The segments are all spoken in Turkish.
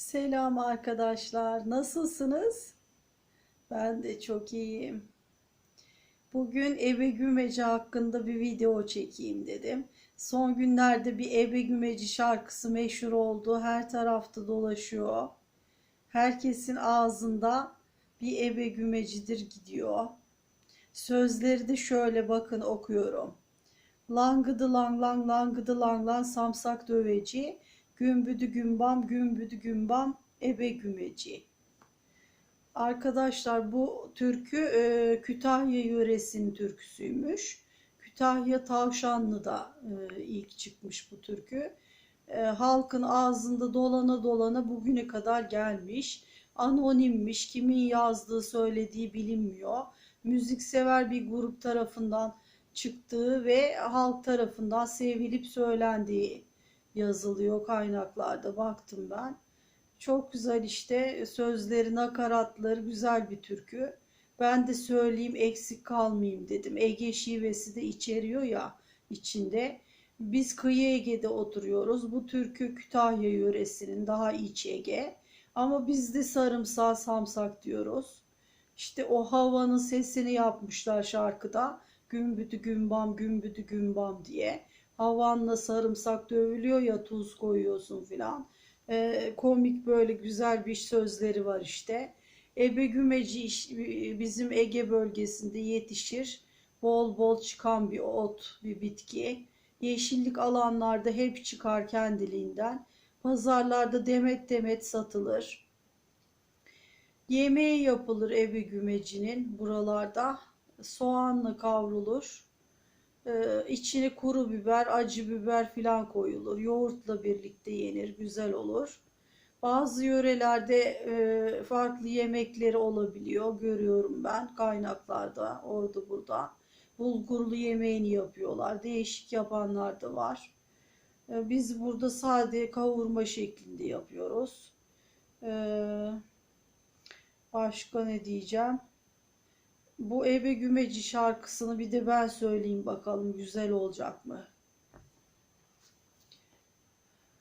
Selam arkadaşlar. Nasılsınız? Ben de çok iyiyim. Bugün ebe gümeci hakkında bir video çekeyim dedim. Son günlerde bir ebe gümeci şarkısı meşhur oldu. Her tarafta dolaşıyor. Herkesin ağzında bir ebe gümecidir gidiyor. Sözleri de şöyle bakın okuyorum. Langıdı lang lang langıdı lang lang samsak döveci. Gümbüdü gümbam gümbüdü gümbam ebe gümeci. Arkadaşlar bu türkü e, Kütahya yöresinin türküsüymüş. Kütahya Tavşanlı'da e, ilk çıkmış bu türkü. E, halkın ağzında dolana dolana bugüne kadar gelmiş. Anonimmiş, kimin yazdığı söylediği bilinmiyor. Müziksever bir grup tarafından çıktığı ve halk tarafından sevilip söylendiği yazılıyor kaynaklarda baktım ben. Çok güzel işte sözleri, nakaratları güzel bir türkü. Ben de söyleyeyim eksik kalmayayım dedim. Ege şivesi de içeriyor ya içinde. Biz kıyı Ege'de oturuyoruz. Bu türkü Kütahya yöresinin daha iç Ege. Ama biz de sarımsağı samsak diyoruz. İşte o havanın sesini yapmışlar şarkıda. Gümbüdü gümbam gümbüdü gümbam diye havanla sarımsak dövülüyor ya tuz koyuyorsun filan. Ee, komik böyle güzel bir sözleri var işte. Ebe gümeci bizim Ege bölgesinde yetişir. Bol bol çıkan bir ot, bir bitki. Yeşillik alanlarda hep çıkar kendiliğinden. Pazarlarda demet demet satılır. Yemeği yapılır ebe gümecinin buralarda. Soğanla kavrulur ee, içine kuru biber, acı biber filan koyulur. Yoğurtla birlikte yenir, güzel olur. Bazı yörelerde e, farklı yemekleri olabiliyor. Görüyorum ben kaynaklarda, orada burada. Bulgurlu yemeğini yapıyorlar. Değişik yapanlar da var. E, biz burada sade kavurma şeklinde yapıyoruz. E, başka ne diyeceğim? Bu Ebe Gümeci şarkısını bir de ben söyleyeyim bakalım güzel olacak mı?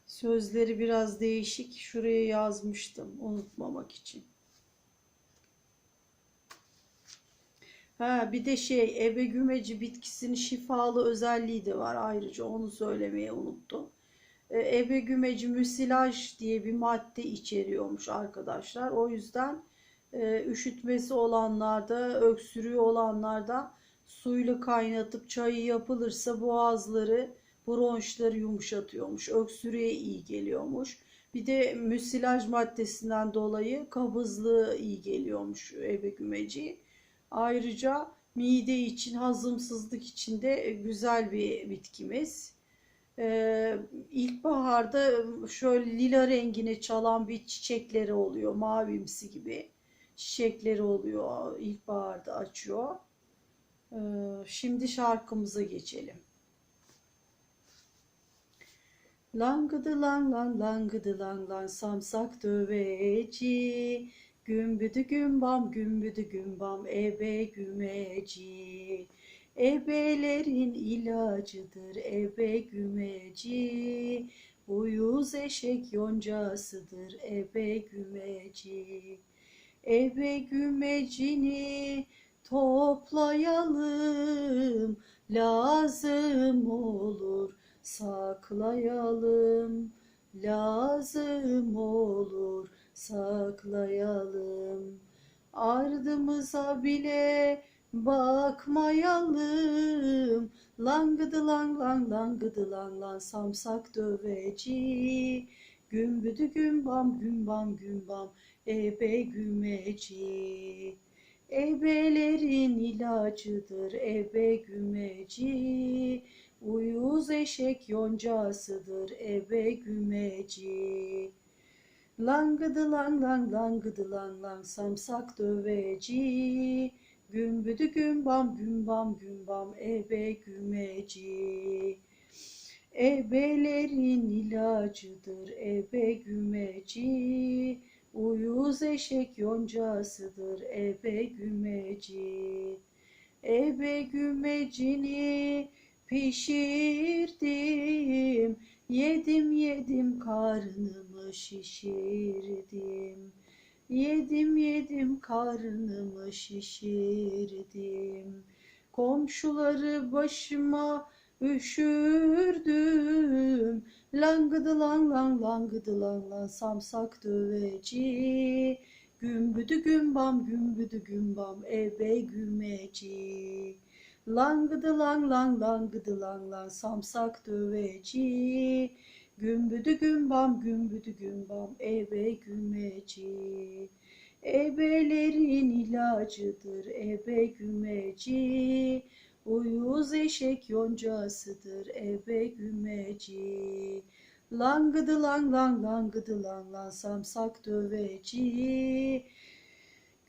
Sözleri biraz değişik. Şuraya yazmıştım unutmamak için. Ha bir de şey ebe gümeci bitkisinin şifalı özelliği de var. Ayrıca onu söylemeye unuttum. E, ebe gümeci müsilaj diye bir madde içeriyormuş arkadaşlar. O yüzden e, üşütmesi olanlarda, öksürüğü olanlarda suyla kaynatıp çayı yapılırsa boğazları, bronşları yumuşatıyormuş. Öksürüğe iyi geliyormuş. Bir de müsilaj maddesinden dolayı kabızlığı iyi geliyormuş ebe gümeci. Ayrıca mide için, hazımsızlık için de güzel bir bitkimiz. Ee, ilkbaharda şöyle lila rengine çalan bir çiçekleri oluyor, mavimsi gibi çiçekleri oluyor. İlkbaharda açıyor. Ee, şimdi şarkımıza geçelim. Langıdı lang lang langıdı lang lang samsak döveci Gümbüdü gümbam gümbüdü gümbam ebe gümeci Ebelerin ilacıdır ebe gümeci Uyuz eşek yoncasıdır ebe gümeci Ebe gümecini toplayalım, lazım olur saklayalım, lazım olur saklayalım. Ardımıza bile bakmayalım, langıdı lang lang langıdı lang lang samsak döveci. Gümbüdü gümbam gümbam gümbam ebe gümeci. Ebelerin ilacıdır ebe gümeci. Uyuz eşek yoncasıdır ebe gümeci. Langıdı lang lang langıdı lang lang samsak döveci. Gümbüdü gümbam gümbam gümbam ebe gümeci. Ebelerin ilacıdır ebe gümeci. Uyuz eşek yoncasıdır ebe gümeci. Ebe gümecini pişirdim. Yedim yedim karnımı şişirdim. Yedim yedim karnımı şişirdim. Komşuları başıma üşürdüm. Langıdı lang lang langıdı lang lang samsak döveci. Gümbüdü gümbam gümbüdü gümbam ebe gümeci. Langıdı lang lang langıdı lang lang samsak döveci. Gümbüdü gümbam gümbüdü gümbam ebe gümeci. Ebelerin ilacıdır ebe gümeci. Uyuz eşek yoncasıdır ebe gümeci. Langıdı lang lang langıdı lang lang samsak döveci.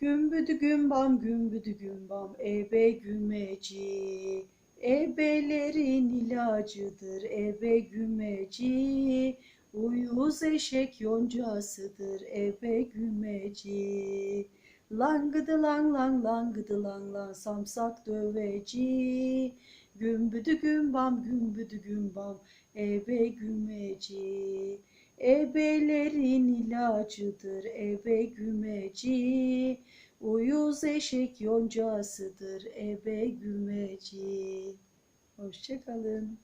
Gümbüdü gümbam gümbüdü gümbam ebe gümeci. Ebelerin ilacıdır ebe gümeci. Uyuz eşek yoncasıdır ebe gümeci. Langıdı lang lang langıdı lang lang samsak döveci. Gümbüdü gümbam gümbüdü gümbam ebe gümeci. Ebelerin ilacıdır ebe gümeci. Uyuz eşek yoncasıdır ebe gümeci. Hoşçakalın.